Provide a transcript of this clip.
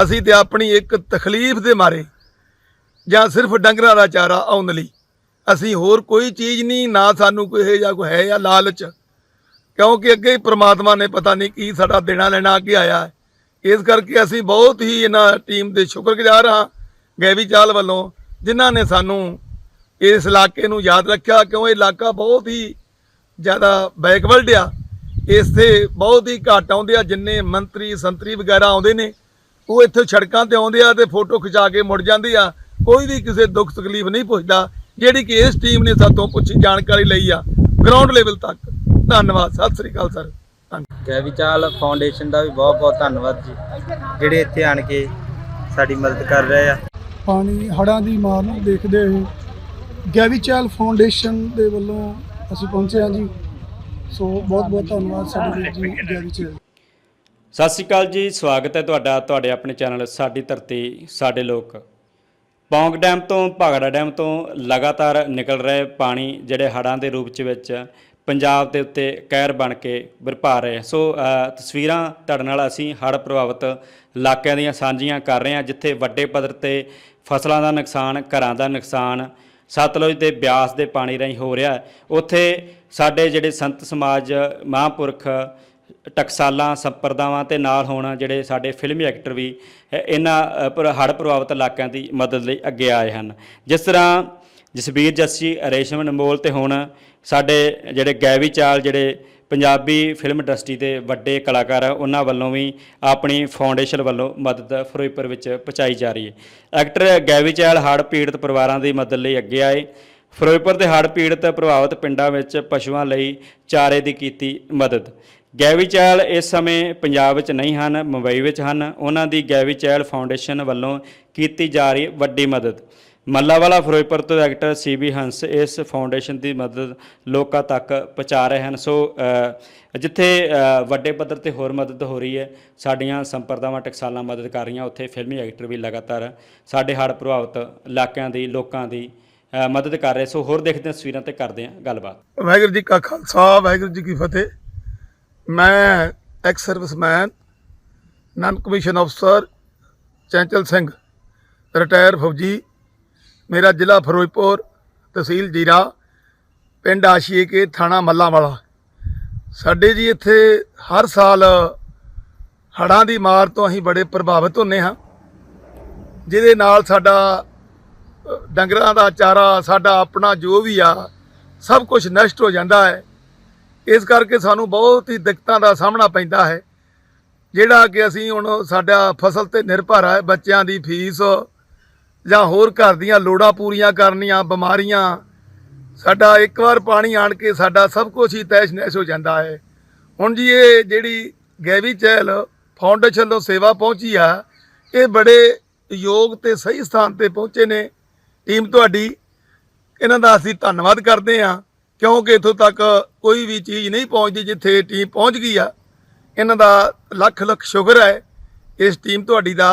ਅਸੀਂ ਤੇ ਆਪਣੀ ਇੱਕ ਤਕਲੀਫ ਦੇ ਮਾਰੇ ਜਾਂ ਸਿਰਫ ਡੰਗਰਾਂ ਦਾ ਚਾਰਾ ਆਉਣ ਲਈ। ਅਸੀਂ ਹੋਰ ਕੋਈ ਚੀਜ਼ ਨਹੀਂ, ਨਾ ਸਾਨੂੰ ਕੋਈ ਇਹ ਜਾਂ ਕੋਈ ਹੈ ਜਾਂ ਲਾਲਚ। ਕਿਉਂਕਿ ਅੱਗੇ ਹੀ ਪ੍ਰਮਾਤਮਾ ਨੇ ਪਤਾ ਨਹੀਂ ਕੀ ਸਾਡਾ ਦੇਣਾ ਲੈਣਾ ਅੱਗੇ ਆਇਆ ਇਸ ਕਰਕੇ ਅਸੀਂ ਬਹੁਤ ਹੀ ਇਹਨਾਂ ਟੀਮ ਦੇ ਸ਼ੁਕਰਗੁਜ਼ਾਰ ਹਾਂ, ਗੈਵੀ ਚਾਲ ਵੱਲੋਂ, ਜਿਨ੍ਹਾਂ ਨੇ ਸਾਨੂੰ ਇਸ ਇਲਾਕੇ ਨੂੰ ਯਾਦ ਰੱਖਿਆ, ਕਿਉਂ ਇਹ ਇਲਾਕਾ ਬਹੁਤ ਹੀ ਜ਼ਿਆਦਾ ਬੈਕਵਰਡ ਆ। ਇਸ ਤੇ ਬਹੁਤ ਹੀ ਘੱਟ ਆਉਂਦੇ ਆ, ਜਿੰਨੇ ਮੰਤਰੀ, ਸੰਤਰੀ ਵਗੈਰਾ ਆਉਂਦੇ ਨੇ ਉਹ ਇੱਥੇ ਸੜਕਾਂ ਤੇ ਆਉਂਦੇ ਆ ਤੇ ਫੋਟੋ ਖਿਚਾ ਕੇ ਮੁੜ ਜਾਂਦੇ ਆ। ਕੋਈ ਵੀ ਕਿਸੇ ਦੁੱਖ ਤਕਲੀਫ ਨਹੀਂ ਪੁੱਛਦਾ। ਜਿਹੜੀ ਕਿ ਇਸ ਟੀਮ ਨੇ ਸਾਤੋਂ ਪੁੱਛੀ ਜਾਣਕਾਰੀ ਲਈ ਆ ਗਰਾਊਂਡ ਲੈਵਲ ਤੱਕ। ਧੰਨਵਾਦ ਸਤਿ ਸ੍ਰੀ ਅਕਾਲ ਸਰ। ਧੰਨਵਾਦ। ਗੈਵੀਚਾਲ ਫਾਊਂਡੇਸ਼ਨ ਦਾ ਵੀ ਬਹੁਤ ਬਹੁਤ ਧੰਨਵਾਦ ਜੀ। ਜਿਹੜੇ ਇੱਥੇ ਆਣ ਕੇ ਸਾਡੀ ਮਦਦ ਕਰ ਰਹੇ ਆ। ਪਾਣੀ ਹੜ੍ਹਾਂ ਦੀ ਮਾਰ ਨੂੰ ਦੇਖਦੇ ਹੋਏ ਗੈਵੀਚਾਲ ਫਾਊਂਡੇਸ਼ਨ ਦੇ ਵੱਲੋਂ ਅਸੀਂ ਪਹੁੰਚੇ ਹਾਂ ਜੀ। ਸੋ ਬਹੁਤ ਬਹੁਤ ਧੰਨਵਾਦ ਸਾਡੇ ਵੀਰ ਜੀ ਗੈਵੀਚਾਲ ਸਤਿ ਸ਼੍ਰੀ ਅਕਾਲ ਜੀ, ਸਵਾਗਤ ਹੈ ਤੁਹਾਡਾ, ਤੁਹਾਡੇ ਆਪਣੇ ਚੈਨਲ ਸਾਡੀ ਧਰਤੀ, ਸਾਡੇ ਲੋਕ। ਪੌਂਗ ਡੈਮ ਤੋਂ, ਭਾਗੜਾ ਡੈਮ ਤੋਂ ਲਗਾਤਾਰ ਨਿਕਲ ਰਹੇ ਪਾਣੀ ਜਿਹੜੇ ਹੜ੍ਹਾਂ ਦੇ ਰੂਪ ਚ ਵਿੱਚ ਪੰਜਾਬ ਦੇ ਉੱਤੇ ਕਹਿਰ ਬਣ ਕੇ ਵਰਪਾ ਰਹੇ। ਸੋ ਤਸਵੀਰਾਂ ਤੁਹਾਡੇ ਨਾਲ ਅਸੀਂ ਹੜ੍ਹ ਪ੍ਰਭਾਵਿਤ ਇਲਾਕਿਆਂ ਦੀਆਂ ਸਾਂਝੀਆਂ ਕਰ ਰਹੇ ਹਾਂ, ਜਿੱਥੇ ਵੱਡੇ ਪੱਧਰ ਤੇ ਫਸਲਾਂ ਦਾ ਨੁਕਸਾਨ, ਘਰਾਂ ਦਾ ਨੁਕਸਾਨ, ਸਤਲੁਜ ਦੇ ਬਿਆਸ ਦੇ ਪਾਣੀ ਰਾਹੀਂ ਹੋ ਰਿਹਾ ਉੱਥੇ ਸਾਡੇ ਜਿਹੜੇ ਸੰਤ ਸਮਾਜ ਮਹਾਂਪੁਰਖ ਟਕਸਾਲਾਂ, ਸੰਪਰਦਾਵਾਂ ਤੇ ਨਾਲ ਹੋਣ ਜਿਹੜੇ ਸਾਡੇ ਫਿਲਮੀ ਐਕਟਰ ਵੀ ਇਹਨਾਂ ਇਹਨਾਂ ਹੜ੍ਹ ਪ੍ਰਭਾਵਿਤ ਇਲਾਕਿਆਂ ਦੀ ਮਦਦ ਲਈ ਅੱਗੇ ਆਏ ਹਨ। ਜਿਸ ਤਰ੍ਹਾਂ ਜਸਬੀਰ ਜੱਸੀ, ਰੇਸ਼ਮ ਅਨਮੋਲ ਤੇ ਹੁਣ ਸਾਡੇ ਜਿਹੜੇ ਗੈਵੀ ਚਾਲ, ਜਿਹੜੇ ਪੰਜਾਬੀ ਫਿਲਮ ਇੰਡਸਟਰੀ ਦੇ ਵੱਡੇ ਕਲਾਕਾਰ ਆ, ਉਹਨਾਂ ਵੱਲੋਂ ਵੀ ਆਪਣੀ ਫਾਊਂਡੇਸ਼ਨ ਵੱਲੋਂ ਮਦਦ ਫਿਰੋਜ਼ਪੁਰ ਵਿੱਚ ਪਹੁੰਚਾਈ ਜਾ ਰਹੀ ਹੈ। ਐਕਟਰ ਗੈਵੀ ਚਾਲ ਹੜ੍ਹ ਪੀੜਤ ਪਰਿਵਾਰਾਂ ਦੀ ਮਦਦ ਲਈ ਅੱਗੇ ਆਏ। ਫਿਰੋਜ਼ਪੁਰ ਦੇ ਹੜ੍ਹ ਪੀੜਤ ਪ੍ਰਭਾਵਿਤ ਪਿੰਡਾਂ ਵਿੱਚ ਪਸ਼ੂਆਂ ਲਈ ਚਾਰੇ ਦੀ ਕੀਤੀ ਮਦਦ। ਗੈਵੀ ਚਹਿਲ ਇਸ ਸਮੇਂ ਪੰਜਾਬ ਵਿੱਚ ਨਹੀਂ ਹਨ, ਮੁੰਬਈ ਵਿੱਚ ਹਨ। ਉਹਨਾਂ ਦੀ ਗੈਵੀ ਚਹਿਲ ਫਾਊਂਡੇਸ਼ਨ ਵੱਲੋਂ ਕੀਤੀ ਜਾ ਰਹੀ ਵੱਡੀ ਮਦਦ। ਮੱਲਾਵਾਲਾ, ਫਿਰੋਜ਼ਪੁਰ ਤੋਂ ਐਕਟਰ ਸੀਬੀ ਹੰਸ ਇਸ ਫਾਊਂਡੇਸ਼ਨ ਦੀ ਮਦਦ ਲੋਕਾਂ ਤੱਕ ਪਹੁੰਚਾ ਰਹੇ ਹਨ। ਸੋ ਜਿੱਥੇ ਵੱਡੇ ਪੱਧਰ ਤੇ ਹੋਰ ਮਦਦ ਹੋ ਰਹੀ ਹੈ, ਸਾਡੀਆਂ ਸੰਪਰਦਾਵਾਂ, ਟਕਸਾਲਾਂ ਮਦਦ ਕਰ ਰਹੀਆਂ, ਉੱਥੇ ਫਿਲਮੀ ਐਕਟਰ ਵੀ ਲਗਾਤਾਰ ਸਾਡੇ ਹੜ੍ਹ ਪ੍ਰਭਾਵਿਤ ਇਲਾਕਿਆਂ ਦੀ, ਲੋਕਾਂ ਦੀ ਮਦਦ ਕਰ ਰਹੇ। ਸੋ, ਹੋਰ ਦੇਖਦੇ ਹਾਂ, ਤਸਵੀਰਾਂ ਤੇ ਕਰਦੇ ਹਾਂ ਗੱਲਬਾਤ। ਵਾਹਿਗੁਰੂ ਜੀ ਕਾ ਖਾਲਸਾ, ਵਾਹਿਗੁਰੂ ਜੀ ਕੀ ਫਤਿਹ। ਮੈਂ ਐਕਸ ਸਰਵਿਸਮੈਨ ਨਨ ਕਮਿਸ਼ਨ ਅਫਸਰ ਚੈਂਚਲ ਸਿੰਘ ਰਿਟਾਇਰ ਫੌਜੀ, ਮੇਰਾ ਜ਼ਿਲ੍ਹਾ ਫਿਰੋਜ਼ਪੁਰ ਤਹਿਸੀਲ ਜੀਰਾ, ਪਿੰਡ ਆਸ਼ੀਏ ਕੇ, ਥਾਣਾ ਮੱਲਾਂਵਾਲਾ। ਸਾਡੇ ਜੀ ਇੱਥੇ ਹਰ ਸਾਲ ਹੜ੍ਹਾਂ ਦੀ ਮਾਰ ਤੋਂ ਅਸੀਂ ਬੜੇ ਪ੍ਰਭਾਵਿਤ ਹੁੰਨੇ ਹਾਂ। ਜਿਹਦੇ ਨਾਲ ਸਾਡਾ ਡੰਗਰਾਂ ਦਾ ਚਾਰਾ, ਸਾਡਾ ਆਪਣਾ ਜੋ ਵੀ ਆ, ਸਭ ਕੁਝ ਨਸ਼ਟ ਹੋ ਜਾਂਦਾ ਹੈ। ਇਸ ਕਰਕੇ ਸਾਨੂੰ ਬਹੁਤ ਹੀ ਦਿੱਕਤਾਂ ਦਾ ਸਾਹਮਣਾ ਪੈਂਦਾ ਹੈ। ਜਿਹੜਾ ਕਿ ਅਸੀਂ ਹੁਣ ਸਾਡਾ ਫਸਲ ਤੇ ਨਿਰਭਰ ਹੈ, ਬੱਚਿਆਂ ਦੀ ਫੀਸ ਜਾਂ ਹੋਰ ਘਰ ਦੀਆਂ ਲੋੜਾਂ ਪੂਰੀਆਂ ਕਰਨੀਆਂ, ਬਿਮਾਰੀਆਂ, ਸਾਡਾ ਇੱਕ ਵਾਰ ਪਾਣੀ ਆਣ ਕੇ ਸਾਡਾ ਸਭ ਕੁਝ ਹੀ ਤੈਸ਼ ਨੈਸ਼ ਹੋ ਜਾਂਦਾ ਹੈ। ਹੁਣ ਜੀ ਇਹ ਜਿਹੜੀ ਗੈਵੀ ਚਹਿਲ ਫਾਊਂਡੇਸ਼ਨ ਤੋਂ ਸੇਵਾ ਪਹੁੰਚੀ ਆ, ਇਹ ਬੜੇ ਯੋਗ ਤੇ ਸਹੀ ਸਥਾਨ ਤੇ ਪਹੁੰਚੇ ਨੇ। ਟੀਮ ਤੁਹਾਡੀ, ਇਹਨਾਂ ਦਾ ਅਸੀਂ ਧੰਨਵਾਦ ਕਰਦੇ ਹਾਂ। ਕਿਉਂਕਿ ਇੱਥੋਂ ਤੱਕ ਕੋਈ ਵੀ ਚੀਜ਼ ਨਹੀਂ ਪਹੁੰਚਦੀ ਜਿੱਥੇ ਟੀਮ ਪਹੁੰਚ ਗਈ ਆ। ਇਹਨਾਂ ਦਾ ਲੱਖ ਲੱਖ ਸ਼ੁਕਰ ਹੈ, ਇਸ ਟੀਮ ਤੁਹਾਡੀ ਦਾ